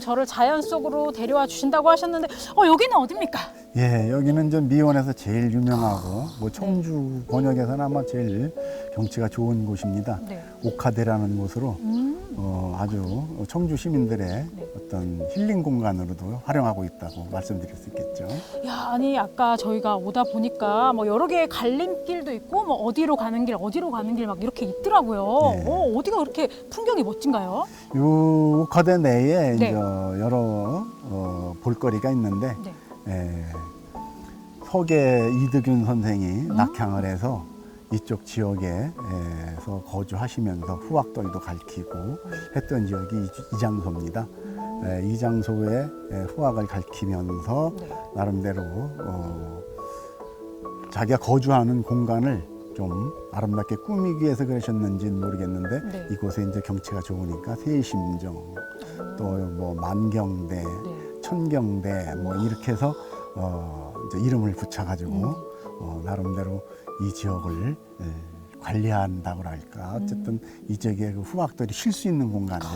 저를 자연 속으로 데려와 주신다고 하셨는데 어 여기는 어딥니까? 예, 여기는 좀 미원에서 제일 유명하고 뭐 청주 번역에서는 아마 제일 경치가 좋은 곳입니다. 네. 옥화대라는 곳으로 음. 어, 아주 청주 시민들의 네. 어떤 힐링 공간으로도 활용하고 있다고 말씀드릴 수 있겠죠. 야 아니 아까 저희가 오다 보니까 뭐 여러 개의 갈림길도 있고 뭐 어디로 가는 길 어디로 가는 길 막 이렇게 있더라고요. 네. 어, 어디가 그렇게 풍경이 멋진가요? 이 옥화대 내에 네. 이제 여러 어, 볼거리가 있는데 네. 에, 서계 이득윤 선생이 음. 낙향을 해서 이쪽 지역에서 거주하시면서 후학들도 가르치고 했던 지역이 이, 이 장소입니다. 에, 이 장소에 에, 후학을 가르치면서 네. 나름대로 어, 자기가 거주하는 공간을 좀 아름답게 꾸미기 위해서 그러셨는지는 모르겠는데 네. 이곳에 이제 경치가 좋으니까 세심정 또 뭐 만경대 네. 천경대 뭐 이렇게 해서 어 이제 이름을 붙여가지고 음. 어 나름대로 이 지역을 에, 관리한다고 할까 어쨌든 이 지역에 그 후학들이 쉴 수 있는 공간을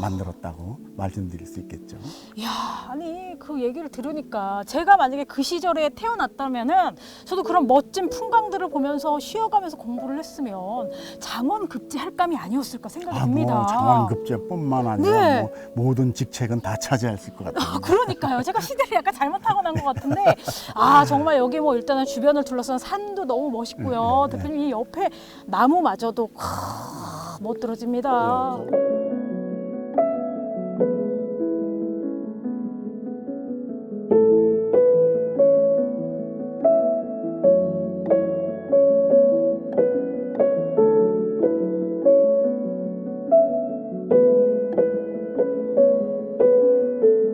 만들었다고 말씀드릴 수 있겠죠. 야 아니 그 얘기를 들으니까 제가 만약에 그 시절에 태어났다면은 저도 그런 멋진 풍광들을 보면서 쉬어가면서 공부를 했으면 장원급제 할 감이 아니었을까 생각이 아, 듭니다. 뭐 장원급제뿐만 아니라 네. 뭐 모든 직책은 다 차지했을 것 같아요. 아, 그러니까요. 제가 시대를 약간 잘못 타고난 것 같은데 아 정말 여기 뭐 일단은 주변을 둘러싼 산도 너무 멋있고요. 네, 네. 대표님 이 옆에 나무마저도 크, 못 들어집니다.